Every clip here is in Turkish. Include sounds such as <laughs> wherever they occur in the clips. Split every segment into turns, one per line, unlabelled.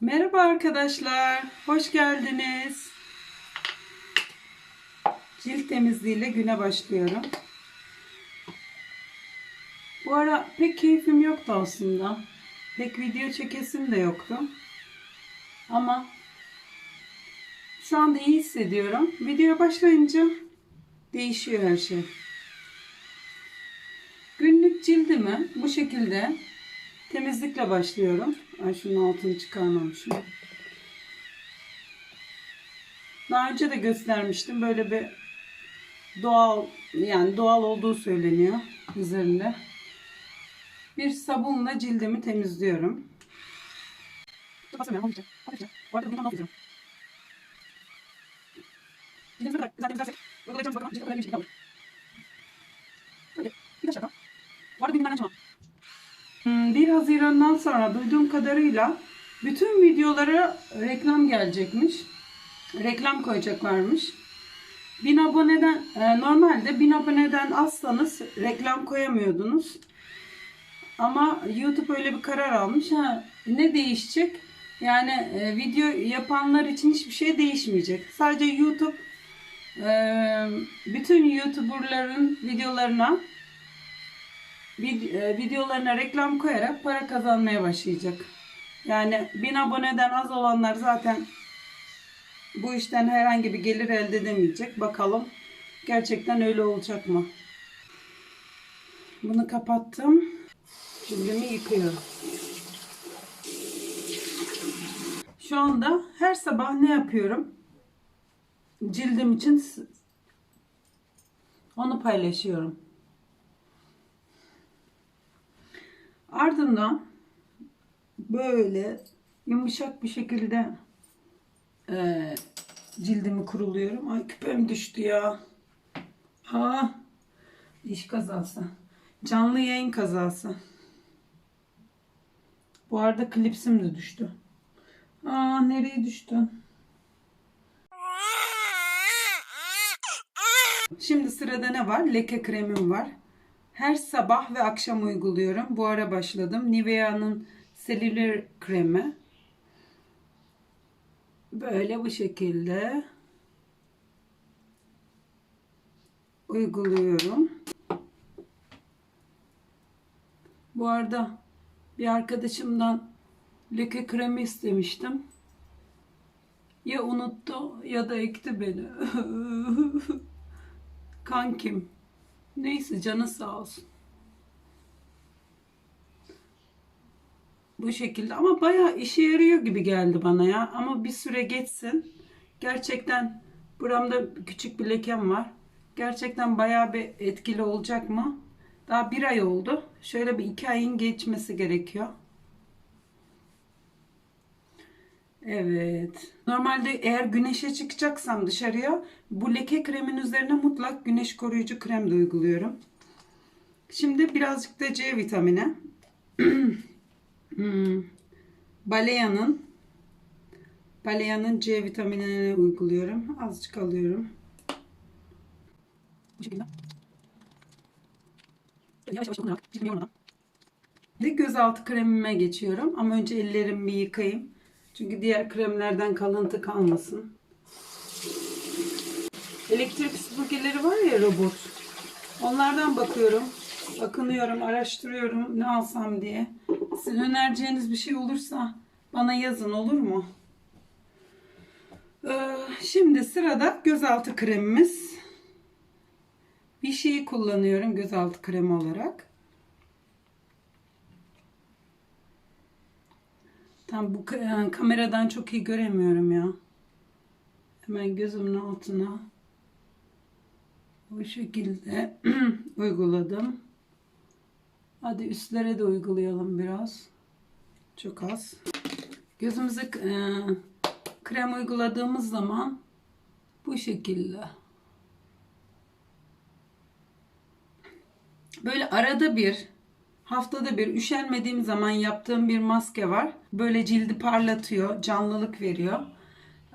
Merhaba arkadaşlar, hoş geldiniz. Cilt temizliğiyle güne başlıyorum. Bu ara pek keyfim yoktu aslında. Pek video çekesim de yoktu. Ama şu anda iyi hissediyorum. Videoya başlayınca değişiyor her şey. Günlük cildimi bu şekilde temizlikle başlıyorum. Ay şunun altını çıkarmamışım. Daha önce de göstermiştim. Böyle bir doğal yani doğal olduğu söyleniyor üzerinde. Bir sabunla cildimi temizliyorum. Bu arada bundan ne yapacağım? Kadar güzel temizlersek uygulayacağımız bakıma cilt önemli bir alır. Böyle birkaç dakika. Bu arada. Hmm, 1 Haziran'dan sonra duyduğum kadarıyla bütün videolara reklam gelecekmiş. Reklam koyacaklarmış. 1000 aboneden e, normalde 1000 aboneden azsanız reklam koyamıyordunuz. Ama YouTube öyle bir karar almış. Ha, ne değişecek? Yani e, video yapanlar için hiçbir şey değişmeyecek. Sadece YouTube bütün YouTuber'ların videolarına vid- e, videolarına reklam koyarak para kazanmaya başlayacak. Yani 1000 aboneden az olanlar zaten bu işten herhangi bir gelir elde edemeyecek. Bakalım gerçekten öyle olacak mı? Bunu kapattım. Cildimi yıkıyorum. Şu anda her sabah ne yapıyorum? Cildim için onu paylaşıyorum. Ardından böyle yumuşak bir şekilde eee, cildimi kuruluyorum. Ay küpem düştü ya. Ha, iş kazası. Canlı yayın kazası. Bu arada klipsim de düştü. Aa nereye düştü? Şimdi sırada ne var? Leke kremim var. Her sabah ve akşam uyguluyorum. Bu ara başladım. Nivea'nın Cellular kremi. Böyle bu şekilde uyguluyorum. Bu arada bir arkadaşımdan leke kremi istemiştim. Ya unuttu ya da ekti beni. <laughs> Kankim. Neyse canı sağ olsun. Bu şekilde ama bayağı işe yarıyor gibi geldi bana ya. Ama bir süre geçsin. Gerçekten buramda küçük bir lekem var. Gerçekten bayağı bir etkili olacak mı? Daha bir ay oldu. Şöyle bir iki ayın geçmesi gerekiyor. Evet. Normalde eğer güneşe çıkacaksam dışarıya bu leke kremin üzerine mutlak güneş koruyucu krem de uyguluyorum. Şimdi birazcık da C vitamini. <clears throat> Hmm. Balea'nın Balea'nın C vitaminini uyguluyorum. Azıcık alıyorum. Bu şekilde. Yavaş yavaş dokunarak yormadan. Ve gözaltı kremime geçiyorum. Ama önce ellerimi bir yıkayayım. Çünkü diğer kremlerden kalıntı kalmasın. Elektrik süpürgeleri var ya robot. Onlardan bakıyorum. Bakınıyorum, araştırıyorum ne alsam diye. Sizin önereceğiniz bir şey olursa bana yazın olur mu? Ee, şimdi sırada gözaltı kremimiz. Bir şeyi kullanıyorum gözaltı kremi olarak. Tam bu ka- kameradan çok iyi göremiyorum ya. Hemen gözümün altına bu şekilde <clears throat> uyguladım. Hadi üstlere de uygulayalım biraz. Çok az. Gözümüze e, krem uyguladığımız zaman bu şekilde. Böyle arada bir haftada bir üşenmediğim zaman yaptığım bir maske var. Böyle cildi parlatıyor, canlılık veriyor.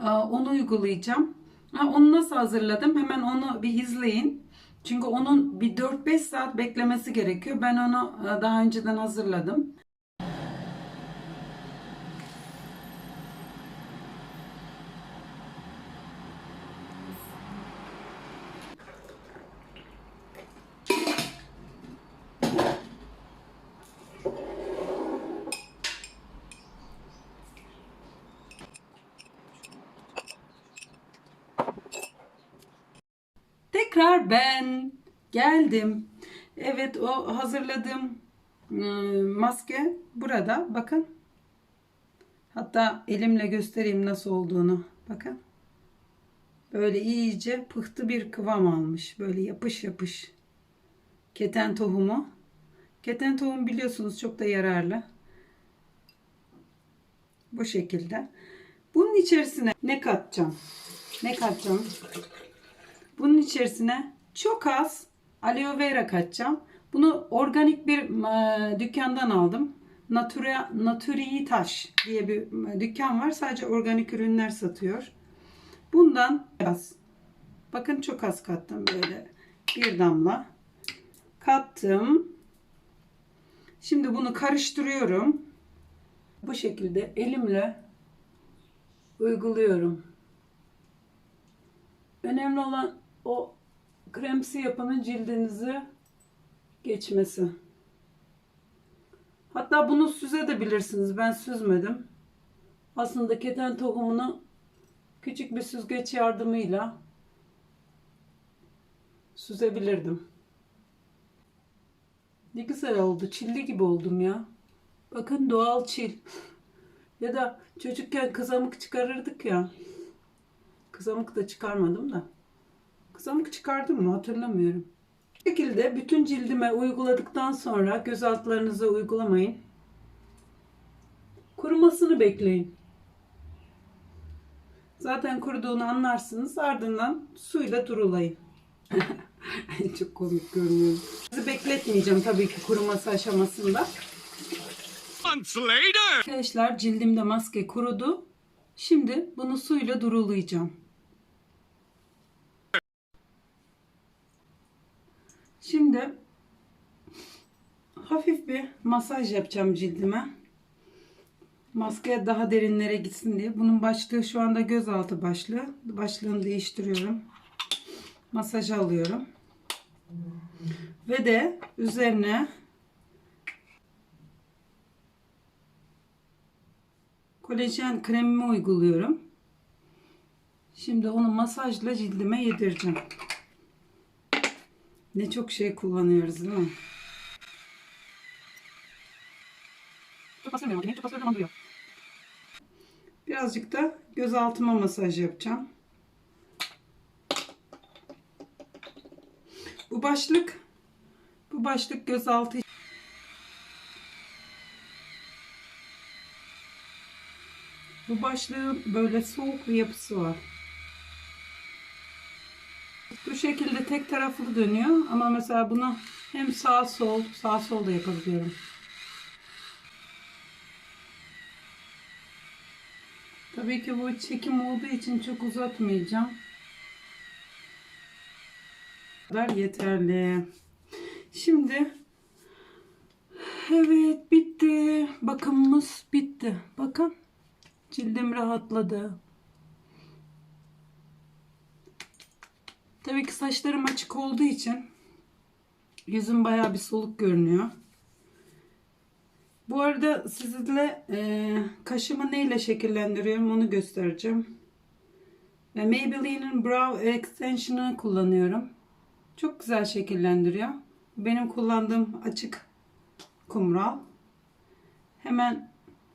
Ee, Onu uygulayacağım. Onu nasıl hazırladım? Hemen onu bir izleyin. Çünkü onun bir 4-5 saat beklemesi gerekiyor. Ben onu e, daha önceden hazırladım. Tekrar ben geldim. Evet o hazırladığım e, maske burada. Bakın. Hatta elimle göstereyim nasıl olduğunu. Bakın. Böyle iyice pıhtı bir kıvam almış. Böyle yapış yapış. Keten tohumu. Keten tohum biliyorsunuz çok da yararlı. Bu şekilde. Bunun içerisine ne katacağım? Ne katacağım? Bunun içerisine çok az aloe vera katacağım. Bunu organik bir e, dükkandan aldım. Natura, Naturi Taş diye bir dükkan var. Sadece organik ürünler satıyor. Bundan az. Bakın çok az kattım böyle. Bir damla. Kattım. Şimdi bunu karıştırıyorum. Bu şekilde elimle uyguluyorum. Önemli olan o kremsi yapının cildinizi geçmesi. Hatta bunu süzebilirsiniz. Ben süzmedim. Aslında keten tohumunu küçük bir süzgeç yardımıyla süzebilirdim. Ne güzel oldu. Çilli gibi oldum ya. Bakın doğal çil. <laughs> Ya da çocukken kızamık çıkarırdık ya. Kızamık da çıkarmadım da. Kızamık çıkardım mı hatırlamıyorum. Bu şekilde bütün cildime uyguladıktan sonra göz altlarınıza uygulamayın. Kurumasını bekleyin. Zaten kuruduğunu anlarsınız. Ardından suyla durulayın. <laughs> Çok komik görünüyor. Sizi bekletmeyeceğim tabii ki kuruması aşamasında. Arkadaşlar cildimde maske kurudu. Şimdi bunu suyla durulayacağım. Şimdi hafif bir masaj yapacağım cildime. Maske daha derinlere gitsin diye. Bunun başlığı şu anda gözaltı başlığı. Başlığını değiştiriyorum. Masaj alıyorum. Ve de üzerine kolajen kremimi uyguluyorum. Şimdi onu masajla cildime yedireceğim. Ne çok şey kullanıyoruz değil mi? Çok bastırmıyorum makineyi. Çok bastırdığım duruyor. Birazcık da göz altıma masaj yapacağım. Bu başlık bu başlık gözaltı Bu başlığın böyle soğuk bir yapısı var. Bu şekilde tek taraflı dönüyor ama mesela bunu hem sağ sol sağ sol da yapabiliyorum. Tabii ki bu çekim olduğu için çok uzatmayacağım. Bu kadar yeterli. Şimdi evet bitti. Bakımımız bitti. Bakın cildim rahatladı. Tabii ki saçlarım açık olduğu için yüzüm bayağı bir soluk görünüyor. Bu arada sizinle e, kaşımı neyle şekillendiriyorum onu göstereceğim. Ve Maybelline'in Brow Extension'ı kullanıyorum. Çok güzel şekillendiriyor. Benim kullandığım açık kumral. Hemen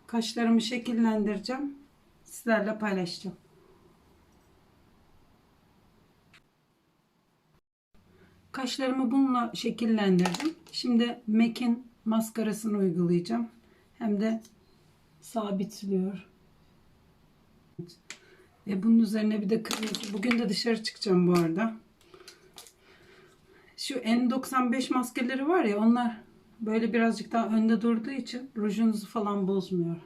kaşlarımı şekillendireceğim. Sizlerle paylaşacağım. Kaşlarımı bununla şekillendirdim. Şimdi MAC'in maskarasını uygulayacağım. Hem de sabitliyor. Ve bunun üzerine bir de kırmızı. Bugün de dışarı çıkacağım bu arada. Şu N95 maskeleri var ya onlar böyle birazcık daha önde durduğu için rujunuzu falan bozmuyor.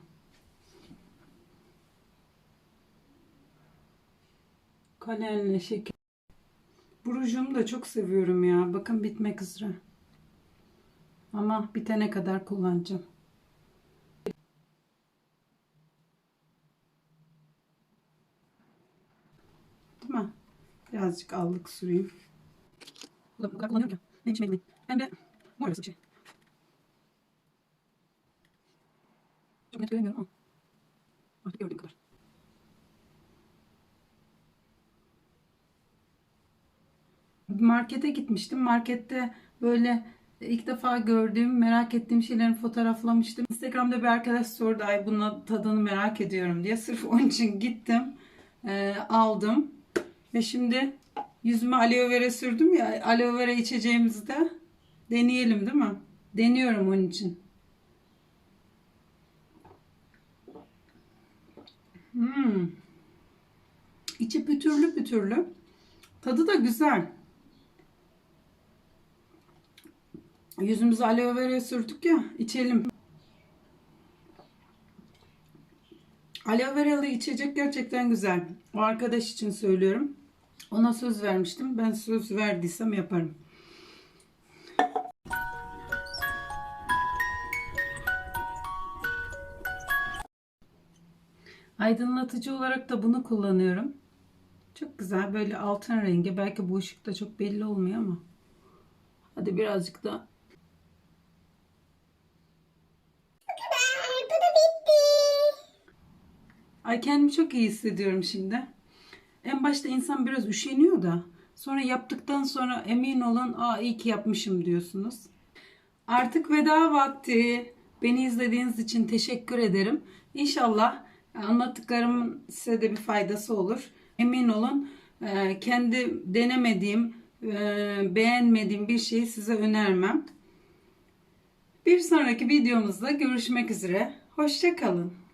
Kalemle şeker. Bu rujumu da çok seviyorum ya. Bakın bitmek üzere. Ama bitene kadar kullanacağım. Değil mi? Birazcık allık süreyim. Bu da bu kadar kullanıyorum ya. Benim işime gitmeyin. Hem de mor bir şey. Çok net göremiyorum ama. Artık gördüğüm kadar. Markete gitmiştim. Markette böyle ilk defa gördüğüm, merak ettiğim şeylerin fotoğraflamıştım. Instagram'da bir arkadaş sordu ay bunun tadını merak ediyorum diye. Sırf onun için gittim. Ee, aldım. Ve şimdi yüzüme aloe vera sürdüm ya. Aloe vera içeceğimizi de deneyelim değil mi? Deniyorum onun için. Hmm. İçi pütürlü pütürlü. Tadı da güzel. Yüzümüze aloe vera sürdük ya. içelim. Aloe veralı içecek gerçekten güzel. O arkadaş için söylüyorum. Ona söz vermiştim. Ben söz verdiysem yaparım. Aydınlatıcı olarak da bunu kullanıyorum. Çok güzel böyle altın rengi. Belki bu ışıkta çok belli olmuyor ama. Hadi birazcık da Ay kendimi çok iyi hissediyorum şimdi. En başta insan biraz üşeniyor da sonra yaptıktan sonra emin olun aa iyi ki yapmışım diyorsunuz. Artık veda vakti. Beni izlediğiniz için teşekkür ederim. İnşallah anlattıklarımın size de bir faydası olur. Emin olun e, kendi denemediğim, e, beğenmediğim bir şeyi size önermem. Bir sonraki videomuzda görüşmek üzere. Hoşçakalın.